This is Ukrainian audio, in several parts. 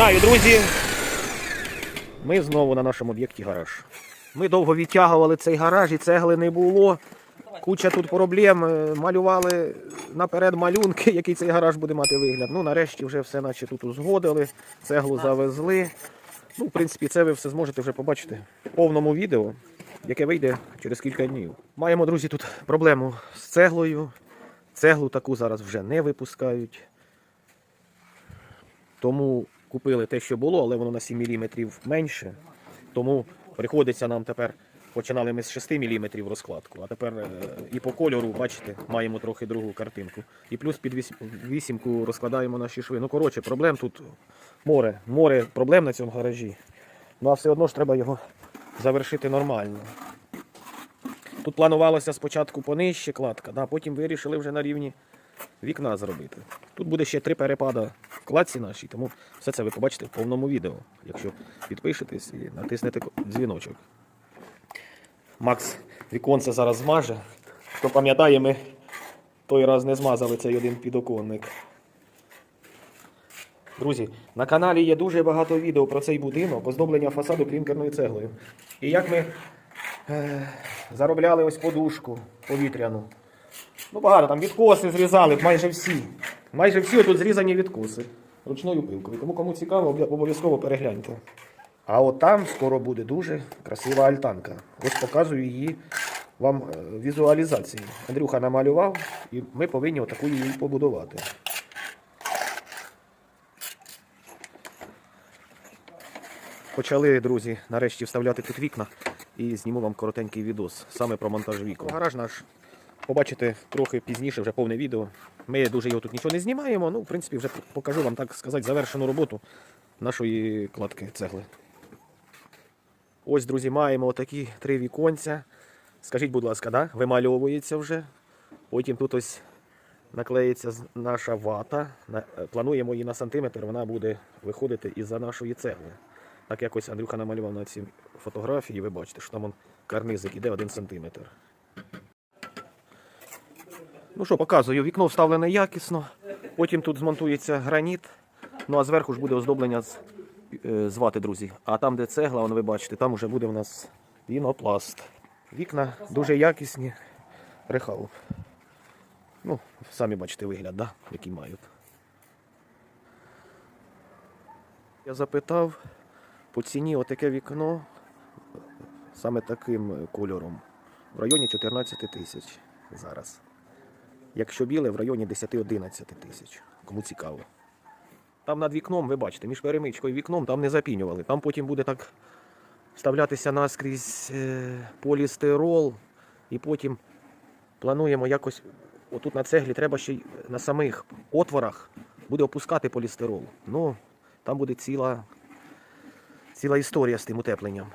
Вітаю, друзі! Ми знову на нашому об'єкті гараж. Ми довго відтягували цей гараж і цегли не було. Куча тут проблем. е, Малювали наперед малюнки, який цей гараж буде мати вигляд. Ну, нарешті вже все наче тут узгодили, цеглу завезли. Ну, в принципі, це ви все зможете вже побачити в повному відео, яке вийде через кілька днів. Маємо, друзі, тут проблему з цеглою. Цеглу таку зараз вже не випускають. Тому купили те, що було, але воно на 7 мм менше. Тому приходиться нам тепер. Починали ми з 6 мм розкладку, а тепер е, і по кольору, бачите, маємо трохи другу картинку. І плюс під віс- вісімку розкладаємо наші шви. Ну, коротше, проблем тут море. Море проблем на цьому гаражі. Ну а все одно ж треба його завершити нормально. Тут планувалося спочатку понижче кладка, да, потім вирішили вже на рівні вікна зробити. Тут буде ще три перепада в кладці нашій, тому все це ви побачите в повному відео, якщо підпишетесь і натиснете дзвіночок. Макс віконце зараз змаже. Хто пам'ятає, ми той раз не змазали цей один підоконник. Друзі, на каналі є дуже багато відео про цей будинок, оздоблення фасаду клінкерною цеглою. І як ми е, заробляли ось подушку повітряну. Ну багато там відкоси зрізали, майже всі. Майже всі тут зрізані відкоси ручною пилкою. Тому кому цікаво, обов'язково перегляньте. А от там скоро буде дуже красива альтанка. Ось показую її вам е, візуалізації. Андрюха намалював, і ми повинні отаку її побудувати. Почали, друзі, нарешті вставляти тут вікна і зніму вам коротенький відос саме про монтаж вікон. Гараж наш побачите трохи пізніше, вже повне відео. Ми дуже його тут нічого не знімаємо. Ну, в принципі, вже покажу вам, так сказати, завершену роботу нашої кладки цегли. Ось, друзі, маємо отакі три віконця. Скажіть, будь ласка, да? вимальовується вже. Потім тут ось наклеїться наша вата. Е, Плануємо її на сантиметр, вона буде виходити із-за нашої цегли. Так якось Андрюха намалював на цій фотографії, ви бачите, що там он карнизик іде 1 сантиметр. Ну що, показую, вікно вставлене якісно. Потім тут змонтується граніт. Ну а зверху ж буде оздоблення з, е, з вати, друзі. А там, де цегла, ви бачите, там вже буде у нас пінопласт. Вікна дуже якісні. Рехау. Ну, самі бачите вигляд, да? який мають. Я запитав по ціні отаке вікно саме таким кольором в районі 14 тисяч зараз. Якщо біле, в районі 10-11 тисяч. Кому цікаво. Там над вікном, ви бачите, між перемичкою і вікном там не запінювали. Там потім буде так вставлятися наскрізь е, полістирол, і потім плануємо якось. Отут на цеглі треба ще й на самих отворах буде опускати полістирол. Ну, там буде ціла, ціла історія з тим утепленням.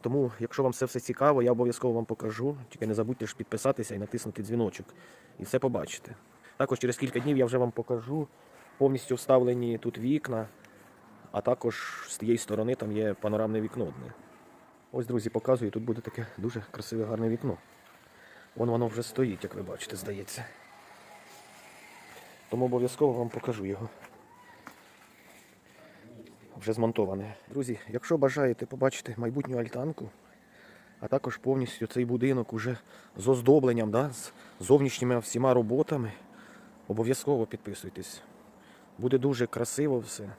Тому, якщо вам це все цікаво, я обов'язково вам покажу. Тільки не забудьте ж підписатися і натиснути дзвіночок. І все побачите. Також через кілька днів я вже вам покажу повністю вставлені тут вікна, а також з тієї сторони там є панорамне вікно одне. Ось, друзі, показую, тут буде таке дуже красиве гарне вікно. Вон воно вже стоїть, як ви бачите, здається. Тому обов'язково вам покажу його. Вже змонтоване. Друзі, якщо бажаєте побачити майбутню альтанку, а також повністю цей будинок уже з оздобленням, да, з зовнішніми всіма роботами, обов'язково підписуйтесь. Буде дуже красиво все.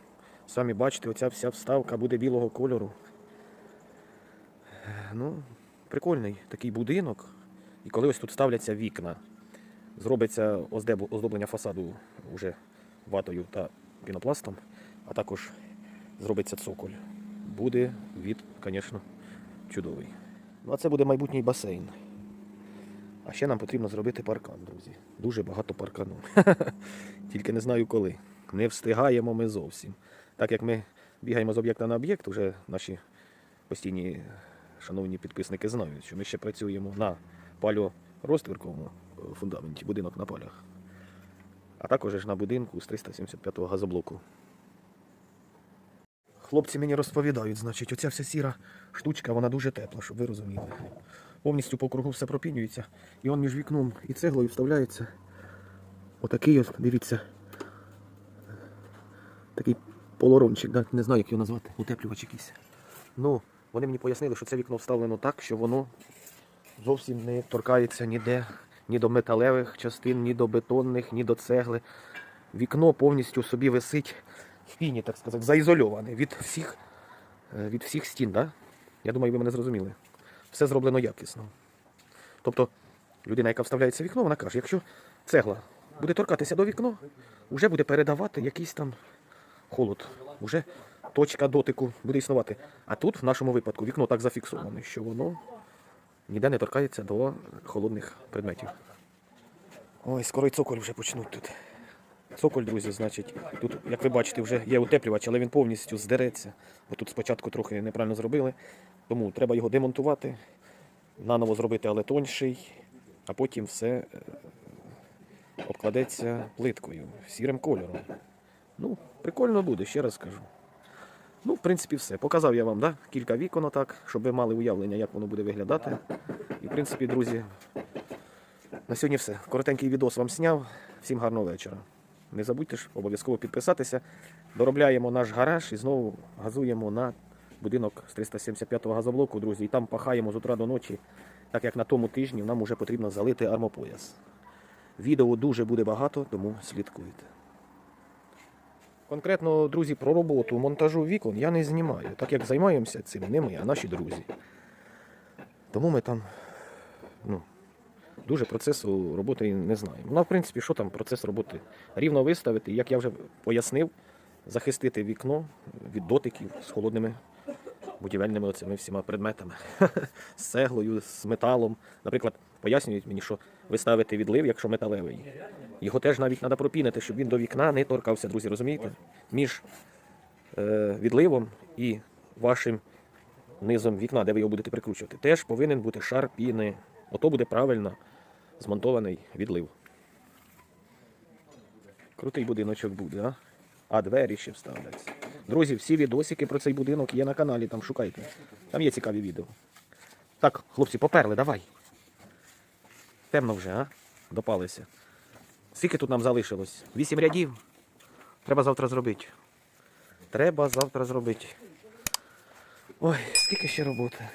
Самі бачите, оця вся вставка буде білого кольору. Ну, прикольний такий будинок. І коли ось тут ставляться вікна, зробиться оздоблення фасаду вже ватою та пінопластом, а також зробиться цоколь. Буде від, звісно, чудовий. Ну, а це буде майбутній басейн. А ще нам потрібно зробити паркан, друзі. Дуже багато паркану. Тільки не знаю коли. Не встигаємо ми зовсім. Так як ми бігаємо з об'єкта на об'єкт, вже наші постійні шановні підписники знають, що ми ще працюємо на паліорозтвірковому е, фундаменті, будинок на палях. А також на будинку з 375-го газоблоку. Хлопці мені розповідають, значить, оця вся сіра штучка, вона дуже тепла, щоб ви розуміли. Повністю по кругу все пропінюється. І он між вікном і цеглою вставляється отакий ось, дивіться, такий полорончик, да? не знаю, як його назвати, утеплювач якийсь. Ну, вони мені пояснили, що це вікно вставлено так, що воно зовсім не торкається ніде, ні до металевих частин, ні до бетонних, ні до цегли. Вікно повністю собі висить в піні, так сказати, заізольоване від всіх, е, від всіх стін. Да? Я думаю, ви мене зрозуміли. Все зроблено якісно. Тобто людина, яка вставляє це вікно, вона каже, якщо цегла буде торкатися до вікна, вже буде передавати якийсь там холод. Уже точка дотику буде існувати. А тут, в нашому випадку, вікно так зафіксоване, що воно ніде не торкається до холодних предметів. Ой, скоро і цоколь вже почнуть тут. Цоколь, друзі, значить, тут, як ви бачите, вже є утеплювач, але він повністю здереться. Бо тут спочатку трохи неправильно зробили, тому треба його демонтувати, наново зробити, але тонший, а потім все е, обкладеться плиткою, сірим кольором. Ну, прикольно буде, ще раз скажу. Ну, в принципі, все. Показав я вам да, кілька вікон отак, щоб ви мали уявлення, як воно буде виглядати. І, в принципі, друзі, на сьогодні все. Коротенький відос вам сняв. Всім гарного вечора. Не забудьте ж обов'язково підписатися. Доробляємо наш гараж і знову газуємо на будинок з 375-го газоблоку, друзі. І там пахаємо з утра до ночі, так як на тому тижні нам вже потрібно залити армопояс. Відео дуже буде багато, тому слідкуйте. Конкретно, друзі, про роботу монтажу вікон я не знімаю, так як займаємося цим не ми, а наші друзі. Тому ми там ну, дуже процесу роботи не знаємо. Ну, в принципі, що там процес роботи? Рівно виставити, як я вже пояснив, захистити вікно від дотиків з холодними будівельними оцими всіма предметами, з цеглою, з металом. Наприклад, пояснюють мені, що ви ставите відлив, якщо металевий. Його теж навіть треба пропінити, щоб він до вікна не торкався, друзі, розумієте? Між е, відливом і вашим низом вікна, де ви його будете прикручувати, теж повинен бути шар піни. Ото буде правильно змонтований відлив. Крутий будиночок буде, а? А двері ще вставляться. Друзі, всі відосики про цей будинок є на каналі, там шукайте. Там є цікаві відео. Так, хлопці, поперли, давай. Темно вже, а? Допалися. Скільки тут нам залишилось? Вісім рядів. Треба завтра зробити. Треба завтра зробити. Ой, скільки ще роботи.